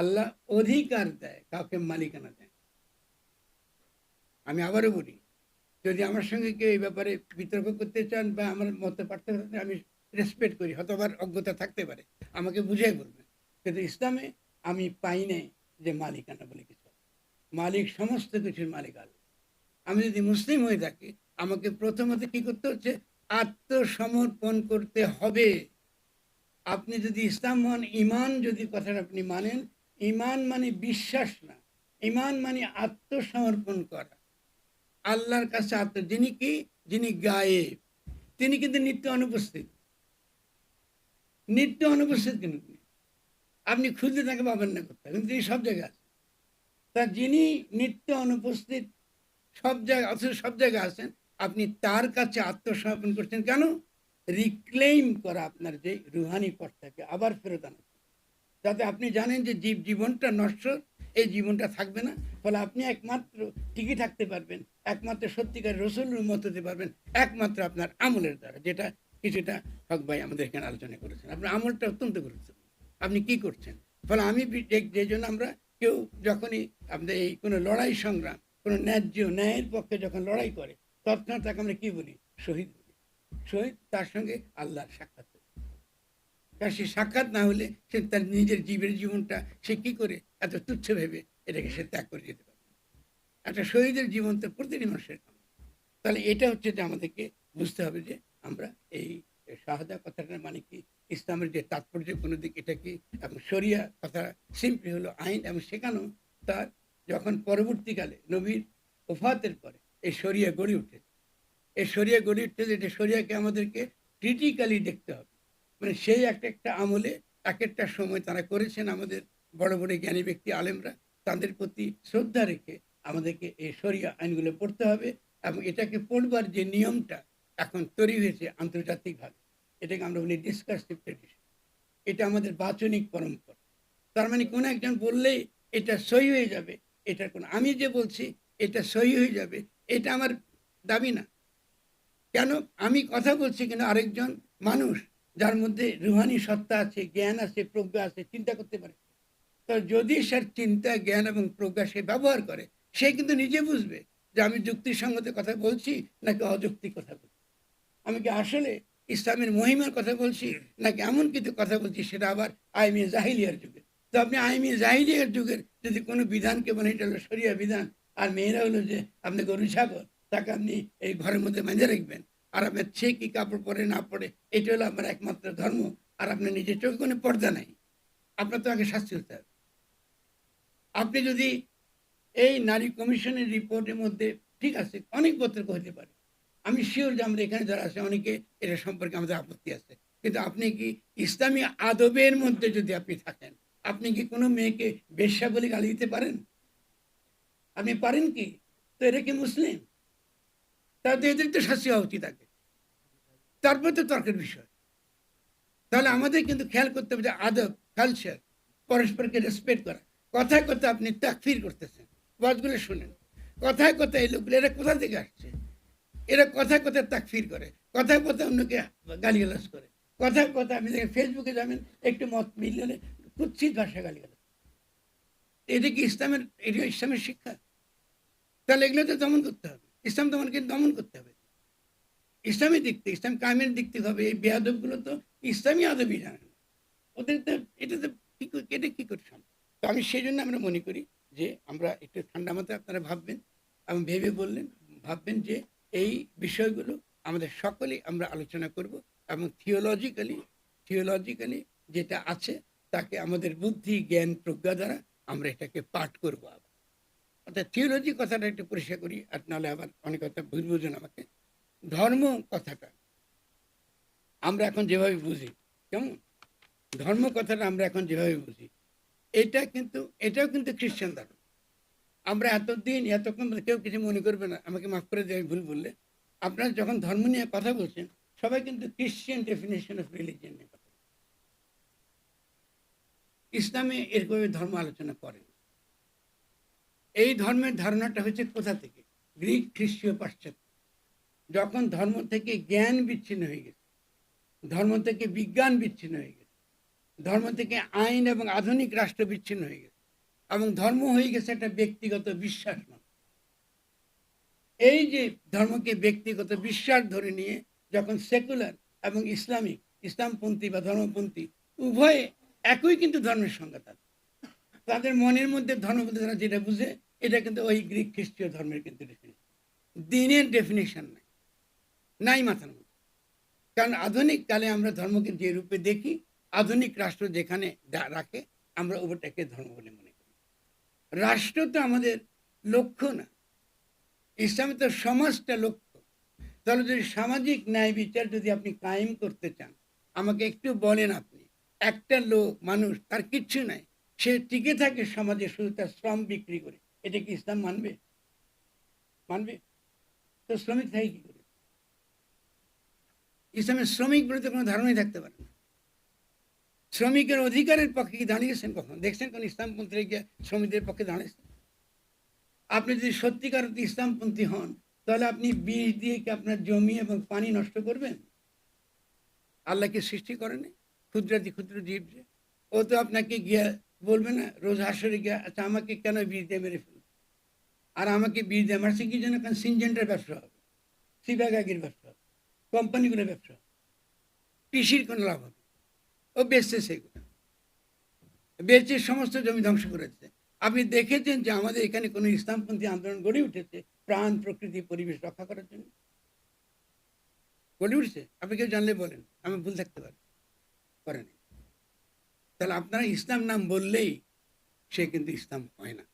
আল্লাহ অধিকার দেয়, কাউকে মালিকানা দেয় আমি আবারও বলি, যদি আমার সঙ্গে কেউ এই ব্যাপারে বিতর্ক করতে চান বা আমার মত থাকলে আমি রেসপেক্ট করি, হয়তো আবার অজ্ঞতা থাকতে পারে, আমাকে বুঝাই বলবেন। কিন্তু ইসলামে আমি পাই নাই যে মালিকানা বলে কিছু মালিক সমস্ত কিছুর মালিক আল্লাহ। আমি যদি মুসলিম হয়ে থাকি, আমাকে প্রথমত কি করতে হচ্ছে? আত্মসমর্পণ করতে হবে। আপনি যদি ইসলাম হন ইমান যদি কথাটা আপনি মানেন ইমান মানে বিশ্বাস না। ইমান মানে আত্মসমর্পণ করা। আল্লাহর কাছে আত্ম, যিনি কি? যিনি গায়েব। তিনি কিন্তু নিত্য অনুপস্থিত। নিত্য অনুপস্থিত কিন্তু আপনি খুঁজতে তাকে পাবেন না করতে কিন্তু তিনি সব জায়গায় আছেন। তা যিনি নিত্য অনুপস্থিত, সব জায়গায় অথচ সব জায়গায় আছেন, আপনি তার কাছে আত্মসমর্পণ করছেন কেন? রিক্লেইম করা আপনার যে রুহানি পথটাকে আবার ফেরত আনা। যাতে আপনি জানেন যে জীব জীবনটা নশ্বর এই জীবনটা থাকবে না। ফলে আপনি একমাত্র টিকে থাকতে পারবেন, একমাত্র সত্যিকার রসুলের মত হতে পারবেন, একমাত্র আপনার আমলের দ্বারা, যেটা কিছুটা হক ভাই আমাদের এখানে আলোচনা করেছেন। আপনার আমলটা অত্যন্ত গুরুত্বপূর্ণ। আপনি কি করছেন? ফলে আমি যে- জন্য আমরা কেউ যখনই আমাদের এই কোনো লড়াই সংগ্রাম, কোনো ন্যায্য ন্যায়ের পক্ষে যখন লড়াই করে, তৎক্ষণাৎ তাকে আমরা কি বলি? শহীদ বলি। শহীদ তার সঙ্গে আল্লাহর সাক্ষাৎ। কারণ সে সাক্ষাৎ না হলে সে তার নিজের জীবের জীবনটা সে কি করে? এত তুচ্ছ ভেবে এটাকে সে ত্যাগ করে যেতে পারে একটা শহীদের জীবন তো প্রতিটি মানুষের তাহলে এটা হচ্ছে যে আমাদেরকে বুঝতে হবে যে আমরা এই শাহাদা কথাটার মানে কি? ইসলামের যে তাৎপর্য কোনো দিক, এটা কি? এবং শরিয়া কথা সিম্পলি হলো আইন এবং সেখানেও তার যখন পরবর্তীকালে নবীর ওফাতের পরে এই শরিয়া গড়ে উঠেছে। এই শরিয়া গড়ে উঠেছে এটা শরিয়াকে আমাদেরকে ক্রিটিক্যালি দেখতে হবে। মানে সেই একটা একটা আমলে এক একটা সময় তারা করেছেন আমাদের বড় বড় জ্ঞানী ব্যক্তি আলেমরা। তাদের প্রতি শ্রদ্ধা রেখে আমাদেরকে এই শরিয়া আইনগুলো পড়তে হবে এবং এটাকে পড়বার যে নিয়মটা এখন তৈরি হয়েছে আন্তর্জাতিকভাবে, এটাকে আমরা বলি ডিসকাসিভ ট্রেডিশন এটা আমাদের বাচনিক পরম্পরা। তার মানে কোনো একজন বললেই এটা সই হয়ে যাবে এটা কোনো আমি যে বলছি এটা সই হয়ে যাবে, এটা আমার দাবি না। কেন? আমি কথা বলছি কিন্তু আরেকজন মানুষ যার মধ্যে রুহানি সত্তা আছে, জ্ঞান আছে, প্রজ্ঞা আছে, চিন্তা করতে পারে। তো যদি সে চিন্তা, জ্ঞান এবং প্রজ্ঞা সে ব্যবহার করে, সে কিন্তু নিজে বুঝবে যে আমি যুক্তির যুক্তিসঙ্গত কথা বলছি নাকি অযৌক্তিক কথা বলছি। আমি কি আসলে ইসলামের মহিমার কথা বলছি নাকি এমন কিছু কথা বলছি সেটা আবার আইমি জাহিলিয়ার যুগে। তো আপনি আইমি জাহিলিয়ার যুগের যদি কোনো বিধানকে মানে এটা হলো সরিয়া বিধান, আর মেয়েরা হলো যে আপনি গরু, ছাগল, তাকে আপনি এই ঘরের মধ্যে বেঁধে রাখবেন। আর আপনার সে কি কাপড় পরে, না পরে, এটা হলো আপনার একমাত্র ধর্ম, আর আপনার নিজের চোখে কোনো পর্দা নাই। আপনার তো আগে শাস্তি হতে হবে। আপনি যদি এই নারী কমিশনের রিপোর্টের মধ্যে, ঠিক আছে, অনেক বক্তব্য হতে পারে। আমি শিওর যে আমরা এখানে যারা আছে, অনেকে এটা সম্পর্কে আমাদের আপত্তি আছে। কিন্তু আপনি কি ইসলামী আদবের মধ্যে যদি আপনি থাকেন, আপনি কি কোনো মেয়েকে বেশ্যা বলে গালি দিতে পারেন? আপনি পারেন কি? তো এরা কি মুসলিম? তাহলে তো এদের তো শাস্তি হওয়া উচিত আগে। তারপর তো তর্কের বিষয়। তাহলে আমাদের কিন্তু খেয়াল করতে হবে যে আদব কালচার পরস্পরকে রেসপেক্ট করা। কথায় কথা আপনি তাকফির করতেছেন। ওয়াজগুলো শুনেন। কথায় কথা এই লোকগুলো, এরা কোথা থেকে আসছে? এরা কথায় কথায় তাকফির করে। কথায় কথা অন্যকে গালিগালাজ করে। কথায় কথা আপনি দেখেন ফেসবুকে যাবেন, একটু মত মিললে কুৎসিত ভাষা গালিগালাজ। এটা কি ইসলামের, এটা ইসলামের শিক্ষা? তাহলে এগুলো তো দমন করতে হবে। ইসলাম দমনকে দমন করতে হবে। ইসলামের দিক থেকে, ইসলাম কামের দিক থেকে হবে, এই বেয়াদবগুলো তো ইসলামী আদবই জানে না। ওদের তো, এটা তো কি এটা কি করে সম্ভব? তো আমি সেই জন্য আমরা মনে করি যে আমরা একটু ঠান্ডা মাথায় আপনারা ভাববেন এবং ভেবে বললেন, ভাববেন যে এই বিষয়গুলো আমাদের সকলেই আমরা আলোচনা করব এবং থিওলজিক্যালি থিওলজিক্যালি যেটা আছে তাকে আমাদের বুদ্ধি, জ্ঞান, প্রজ্ঞা দ্বারা আমরা এটাকে পাঠ করব আবার। অর্থাৎ থিওলজি কথাটা একটু পরিষ্কার করি, আর নাহলে আবার অনেক কথা ভুল বুঝুন আমাকে। ধর্ম কথাটা। আমরা এখন যেভাবে বুঝি, কেমন? ধর্ম কথাটা আমরা এখন যেভাবে বুঝি, এটা কিন্তু, এটাও কিন্তু খ্রিস্টান ধর্ম। আমরা এতদিন, এতক্ষণ কেউ কিছু মনে করবে না, আমাকে মাফ করে দেয় ভুল বললে। আপনারা যখন ধর্ম নিয়ে কথা বলছেন, সবাই কিন্তু খ্রিস্টান ডেফিনেশন অফ রিলিজিয়ন নিয়ে কথা। ইসলামে এরকমভাবে ধর্ম আলোচনা করে এই ধর্মের ধারণাটা হচ্ছে কোথা থেকে? গ্রিক খ্রিস্টীয় পাশ্চাত্য। যখন ধর্ম থেকে জ্ঞান বিচ্ছিন্ন হয়ে গেছে, ধর্ম থেকে বিজ্ঞান বিচ্ছিন্ন হয়ে গেছে, ধর্ম থেকে আইন এবং আধুনিক রাষ্ট্র বিচ্ছিন্ন হয়ে গেছে, এবং ধর্ম হয়ে গেছে একটা ব্যক্তিগত বিশ্বাস। এই যে ধর্মকে ব্যক্তিগত বিশ্বাস ধরে নিয়ে যখন সেকুলার এবং ইসলামিক, ইসলামপন্থী বা ধর্মপন্থী, উভয়ে একই কিন্তু ধর্মের সংজ্ঞা তাদের। তাদের মনের মধ্যে ধর্ম বলতে তারা যেটা বুঝে, এটা কিন্তু ওই গ্রিক খ্রিস্টীয় ধর্মের কিন্তু ডেফিনেশন দিনের ডেফিনেশন নাই। নাই মাথার মধ্যে। কারণ আধুনিক কালে আমরা ধর্মকে যে রূপে দেখি, আধুনিক রাষ্ট্র যেখানে রাখে, আমরা ওটাকে ধর্ম বলে মনে করি। রাষ্ট্র তো আমাদের লক্ষ্য না। ইসলামে তো সমাজটা লক্ষ্য। তাহলে যদি সামাজিক ন্যায় বিচার যদি আপনি কায়েম করতে চান, আমাকে একটু বলেন আপনি, একটা লোক, মানুষ, তার কিচ্ছু নাই। সে টিকে থাকে সমাজে শুধু তার শ্রম বিক্রি করে। এটা কি ইসলাম মানবে? মানবে? তো শ্রমিক থাকে কি করে? ইসলামের শ্রমিক বিরুদ্ধে কোনো ধারণাই থাকতে পারে না। শ্রমিকের অধিকারের পক্ষে কি দাঁড়িয়েছেন কখন? দেখছেন কোন ইসলামপন্থী গিয়ে শ্রমিকদের পক্ষে দাঁড়িয়েছেন? আপনি যদি সত্যিকার ইসলামপন্থী হন, তাহলে আপনি বীজ দিয়ে কি আপনার জমি এবং পানি নষ্ট করবেন? আল্লাহকে সৃষ্টি করেনি ক্ষুদ্রাতি ক্ষুদ্র জীব যে। ও তো আপনাকে গিয়া বলবে না, রোজ হাসরে গিয়া আচ্ছা আমাকে কেন বীজ দিয়ে মেরে ফেল আর আমাকে বীজ দিয়ে মারছে কি জন্য কারণ সিনজেন্টের ব্যবসা হবে। সিবাগাগির ব্যবসা হবে। কোম্পানিগুলোর ব্যবসা। কৃষির কোনো লাভ হবে ও বেচছে সেগুলো। বেচে সমস্ত জমি ধ্বংস করেছে আপনি দেখেছেন যে আমাদের এখানে কোনো ইসলামপন্থী আন্দোলন গড়ে উঠেছে প্রাণ, প্রকৃতি, পরিবেশ রক্ষা করার জন্য? গড়ে উঠছে? আপনি কেউ জানলে বলেন। আমি ভুল থাকতে পারি। করেনি তাহলে আপনারা ইসলাম নাম বললেই সে কিন্তু ইসলাম হয় না।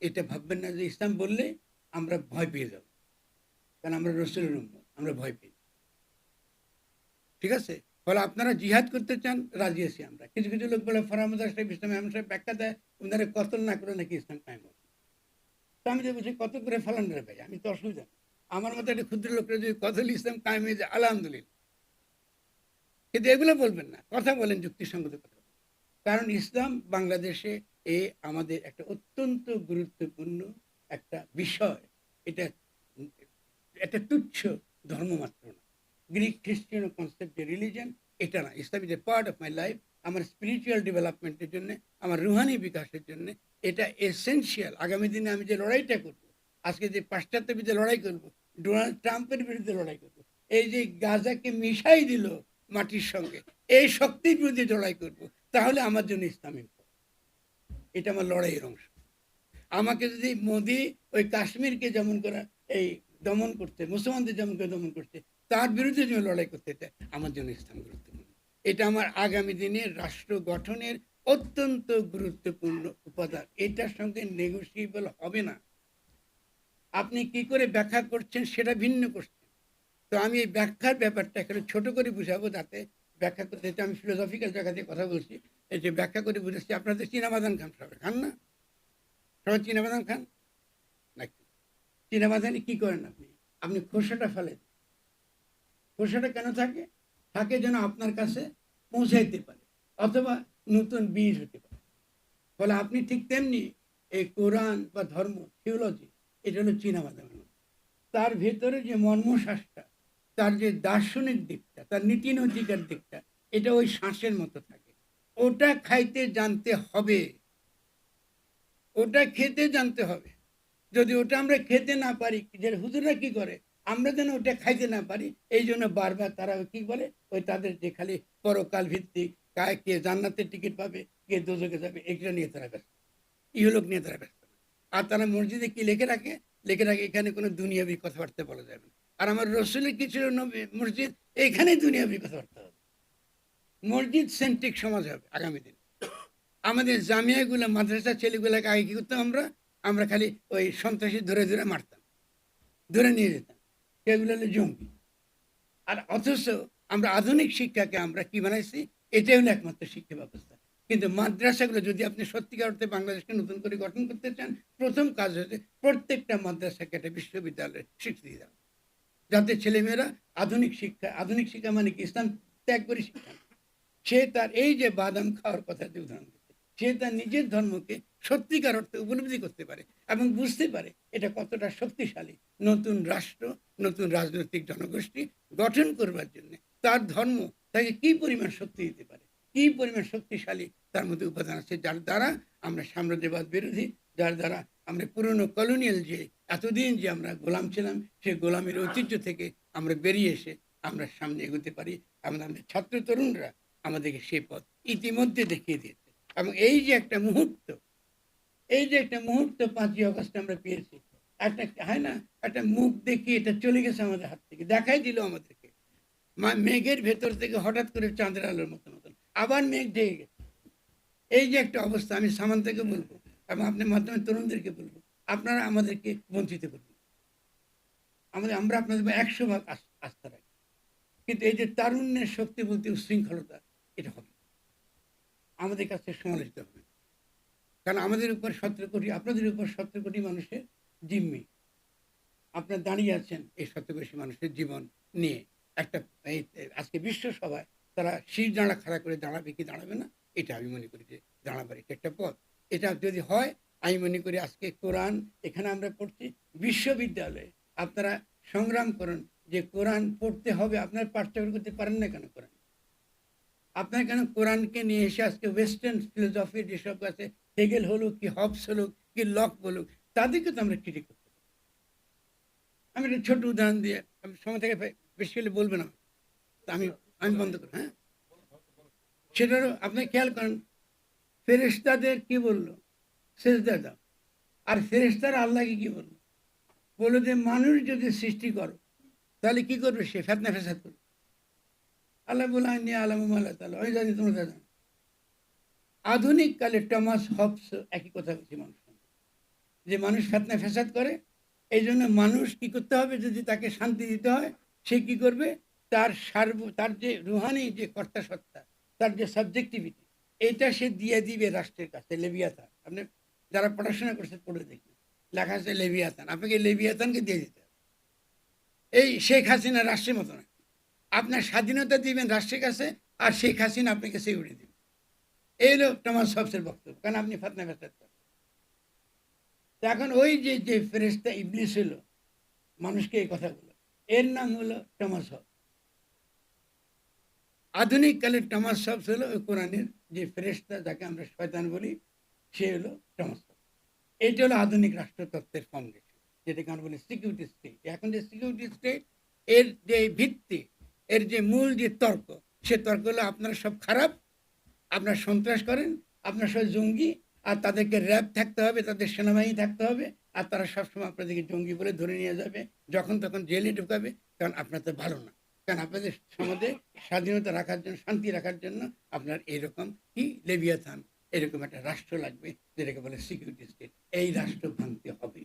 এটা ভাববেন না যে ইসলাম বললে আমরা ভয় পেয়ে যাব। কারণ আমরা রসুলের উম্মত। আমরা ভয় পেয়ে ঠিক আছে? ফলে আপনারা জিহাদ করতে চান, রাজি আছি আমরা। কিছু কিছু লোক বলে ফরামদ সাহেব ইসলাম এমন সাহেব ব্যাখ্যা দেয় ওনারা কতল না করে নাকি ইসলাম কায়েম হবে? তো আমি যে বলছি, কত করে ফেলান রে ভাই? আমি তো অসুবিধা আমার মতো একটা ক্ষুদ্র লোকরা যদি কতল ইসলাম কায়েম হয়ে যায়, আলহামদুলিল্লাহ। কিন্তু এগুলো বলবেন না। কথা বলেন, যুক্তিসঙ্গত কথা কারণ ইসলাম বাংলাদেশে এ আমাদের একটা অত্যন্ত গুরুত্বপূর্ণ একটা বিষয়। এটা একটা তুচ্ছ ধর্ম মাত্র না। গ্রিক খ্রিস্টান কনসেপ্ট যে রিলিজন এটা না। Islam is a part of my life আমার স্পিরিচুয়াল ডেভেলপমেন্টের জন্য, আমার রুহানি বিকাশের জন্য, এটা এসেনশিয়াল আগামী দিনে আমি যে লড়াইটা করব, আজকে যে পাশ্চাত্য বিরুদ্ধে লড়াই করব ডোনাল্ড ট্রাম্পের বিরুদ্ধে লড়াই করব, এই যে গাজাকে মিশাই দিল মাটির সঙ্গে, এই শক্তির বিরুদ্ধে লড়াই করব, তাহলে আমার জন্য ইসলাম। এটা আমার লড়াইয়ের অংশ। আমাকে যদি মোদি ওই কাশ্মীরকে যেমন করা এই দমন করতে, মুসলমানদের যেমন দমন করতে, তার বিরুদ্ধে যদি লড়াই করতে চায় আমার জন্য ইসলাম গুরুত্বপূর্ণ। এটা আমার আগামী দিনে রাষ্ট্র গঠনের অত্যন্ত গুরুত্বপূর্ণ উপাদান। এটার সঙ্গে নেগোসিয়েবল হবে না। আপনি কি করে ব্যাখ্যা করছেন সেটা ভিন্ন করছেন তো আমি এই ব্যাখ্যার ব্যাপারটা এখানে ছোট করে বুঝাবো যাতে ব্যাখ্যা করতে আমি ফিলোসফিক্যাল জায়গা থেকে কথা বলছি। এই যে ব্যাখ্যা করে বুঝেছি আপনাদের চীনাবাদান খান সবাই খান না? সবাই চীনাবাদান খান? চীনাবাদানে কি করেন আপনি? আপনি খোসাটা ফেলেন। খোসাটা কেন থাকে? থাকে যেন আপনার কাছে পৌঁছাইতে পারে, অথবা নতুন বীজ হতে পারে। ফলে আপনি ঠিক তেমনি এই কোরআন বা ধর্ম থিওলজি এটা হলো চীনাবাদামের মতো তার ভেতরে যে মর্মশ্বাসটা তার যে দার্শনিক দিকটা, তার নীতি নৈতিকার দিকটা, এটা ওই শ্বাসের মতো থাকে। ওটা খাইতে জানতে হবে। ওটা খেতে জানতে হবে। যদি ওটা আমরা খেতে না পারি, যে হুজুররা কি করে? আমরা যেন ওটা খাইতে না পারি। এই জন্য বারবার তারা কি বলে? ওই তাদের যে খালি পরকাল ভিত্তিক, কায় কে জান্নাতের টিকিট পাবে, কে দোজকে যাবে, এগুলো নিয়ে তারা ব্যস্ত। ইহলোক নিয়ে তারা ব্যস্ত। আর তারা মসজিদে কি লিখে রাখে? লিখে রাখে, এখানে কোনো দুনিয়াবি কথাবার্তা বলা যাবে না। আর আমার রসুলের কিছু নবী- মসজিদ? এইখানে দুনিয়াবি কথাবার্তা হবে। মসজিদ সেন্ট্রিক সমাজ হবে আগামী দিন। আমাদের জামিয়াগুলো মাদ্রাসা ছেলেগুলোকে আগে কি করতাম আমরা? আমরা খালি ওই সন্ত্রাসী ধরে ধরে মারতাম, ধরে নিয়ে যেতাম। সেগুলো হলো জঙ্গি। আর অথচ আমরা আধুনিক শিক্ষাকে আমরা কি বানাইছি? এটাই হলো একমাত্র শিক্ষা ব্যবস্থা। কিন্তু মাদ্রাসাগুলো যদি আপনি সত্যিকার অর্থে বাংলাদেশকে নতুন করে গঠন করতে চান, প্রথম কাজ হচ্ছে প্রত্যেকটা মাদ্রাসাকে একটা বিশ্ববিদ্যালয়ের স্বীকৃতি দেওয়া। যাতে ছেলেমেয়েরা আধুনিক শিক্ষা আধুনিক শিক্ষা মানে কি? ইসলাম ত্যাগ করে শিক্ষা সে তার এই যে বাদাম খাওয়ার কথা যে উদাহরণ সে তার নিজের ধর্মকে সত্যিকার অর্থে উপলব্ধি করতে পারে এবং বুঝতে পারে এটা কতটা শক্তিশালী নতুন রাষ্ট্র, নতুন রাজনৈতিক জনগোষ্ঠী গঠন করবার জন্য। তার ধর্ম তাকে কি পরিমাণ শক্তি দিতে পারে? কি পরিমাণ শক্তিশালী তার মধ্যে উপাদান আছে যার দ্বারা আমরা সাম্রাজ্যবাদ বিরোধী, যার দ্বারা আমরা পুরনো কলোনিয়াল যে এতদিন যে আমরা গোলাম ছিলাম সেই গোলামের ঐতিহ্য থেকে আমরা বেরিয়ে এসে আমরা সামনে এগোতে পারি এবং আমাদের ছাত্র তরুণরা আমাদেরকে সেই পথ ইতিমধ্যে দেখিয়ে দিয়েছে। এবং এই যে একটা মুহূর্ত, এই যে একটা মুহূর্ত পাঁচই অগস্ট আমরা পেয়েছি, একটা হয় না, একটা মুখ দেখিয়ে এটা চলে গেছে আমাদের হাত থেকে, দেখাই দিল আমাদেরকে। মা- মেঘের ভেতর থেকে হঠাৎ করে চাঁদের আলোর মতন মতন, আবার মেঘ ঢেকে গেছে। এই যে একটা অবস্থা, আমি সামান থেকে বলব, এবং আপনার মাধ্যমে তরুণদেরকে বলব, আপনারা আমাদেরকে বঞ্চিত করবেন। আমাদের, আমরা আপনাদের একশো ভাগ আস্থা রাখি। কিন্তু এই যে তারুণ্যের শক্তি বলতে উশৃঙ্খলতা এটা হবে। আমাদের কাছে সমালোচিত হবে। কারণ আমাদের উপর সতেরো কোটি, আপনাদের উপর সতেরো কোটি মানুষের জিম্মি। আপনার দাঁড়িয়ে আছেন এই সতেরো কোটি মানুষের জীবন নিয়ে। একটা এই আজকে বিশ্ব সভায় তারা শীত দাঁড়া খাড়া করে দাঁড়াবে কি দাঁড়াবে না, এটা আমি মনে করি যে দাঁড়াবার এটা একটা পথ। এটা যদি হয়, আমি মনে করি আজকে কোরআন, এখানে আমরা পড়ছি, বিশ্ববিদ্যালয়ে আপনারা সংগ্রাম করুন যে কোরআন পড়তে হবে, আপনার পাঠ্যক্রম করতে পারেন না কেন কোরআন? আপনার কেন কোরআনকে নিয়ে এসে আজকে ওয়েস্টার্ন ফিলোসফি যেসব আছে হেগেল হলো কি হবস হলো কি লক বলুক, তাদেরকে তো আমরা ক্রিটিক করতে পারি। আমি একটা ছোট উদাহরণ দিয়ে, আমি সময় থেকে বেশি হলে বলবে না। আমি আমি বন্ধ করি হ্যাঁ? সেটারও আপনি খেয়াল করেন, ফেরেশতাদের কি বলল? সেজদা দাও। আর ফেরেশতারা আল্লাহকে কি বলল? বলল যে, মানুষ যদি সৃষ্টি করো, তাহলে কি করবে সে? ফেতনা ফেসাদ করবে। আল্লাহ বলে আইনি আলম আল্লাহ আমি জানি তোমরা জানো। আধুনিক কালে টমাস হবস একই কথা বলছি মানুষ যে মানুষ ফেতনা ফেসাদ করে, এই জন্য মানুষ কি করতে হবে? যদি তাকে শান্তি দিতে হয়, সে কি করবে? তার সার্ব, তার যে রুহানি, যে কর্তা সত্তা, তার যে সাবজেক্টিভিটি এটা সে দিয়ে দিবে রাষ্ট্রের কাছে লেবিয়াতান আপনি যারা পড়াশোনা করছে পড়ে দেখবেন। লেখা আছে লেবিয়াতান আপনাকে লেবিয়াতানকে দিয়ে দিতে হবে। এই শেখ হাসিনা রাষ্ট্রের মতো আপনার স্বাধীনতা দিবেন রাষ্ট্রের কাছে, আর শেখ হাসিনা আপনাকে সিকিউরিটি দিবে। এই হলো টমাস হবসের বক্তব্য, কারণ আপনি ফাতনা করেন এখন ওই যে যে ফেরেস্তা ইবলিস হলো, মানুষকে এই কথাগুলো এর নাম হলো টমাস হব আধুনিক কালে টমাস হবস হলো ওই কোরআনের যে ফেরেস্তা যাকে আমরা শয়তান বলি, সে হলো টমাস হব এইটা হলো আধুনিক রাষ্ট্রতত্ত্বের ফাউন্ডেশন যেটাকে আমরা বলি সিকিউরিটি স্টেট এখন যে সিকিউরিটি স্টেট এর যে ভিত্তি এর যে মূল যে তর্ক, সে তর্ক হলো আপনারা সব খারাপ, আপনারা সন্ত্রাস করেন, আপনার সব জঙ্গি, আর তাদেরকে র্যাব থাকতে হবে, তাদের সেনাবাহিনী থাকতে হবে, আর তারা সবসময় আপনাদেরকে জঙ্গি বলে ধরে নিয়ে যাবে। যখন তখন জেলে ঢুকাবে, কারণ আপনার তো ভালো না। কারণ আপনাদের সমাজে স্বাধীনতা রাখার জন্য, শান্তি রাখার জন্য আপনার এরকম কি? লেবিয়াথান এরকম একটা রাষ্ট্র লাগবে, যেটাকে বলে সিকিউরিটি স্টেট। এই রাষ্ট্র ভাঙতে হবে।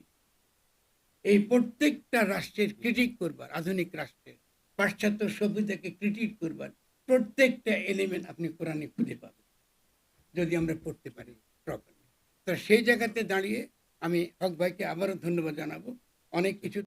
এই প্রত্যেকটা রাষ্ট্রের ক্রিটিক করবার, আধুনিক রাষ্ট্রের। পাশ্চাত্য সভ্যতাকে ক্রিটিক করবার প্রত্যেকটা এলিমেন্ট আপনি কোরআনে খুঁজে পাবেন। যদি আমরা পড়তে পারি প্রপারলি তো সেই জায়গাতে দাঁড়িয়ে আমি হক ভাইকে আবারও ধন্যবাদ জানাব। অনেক কিছু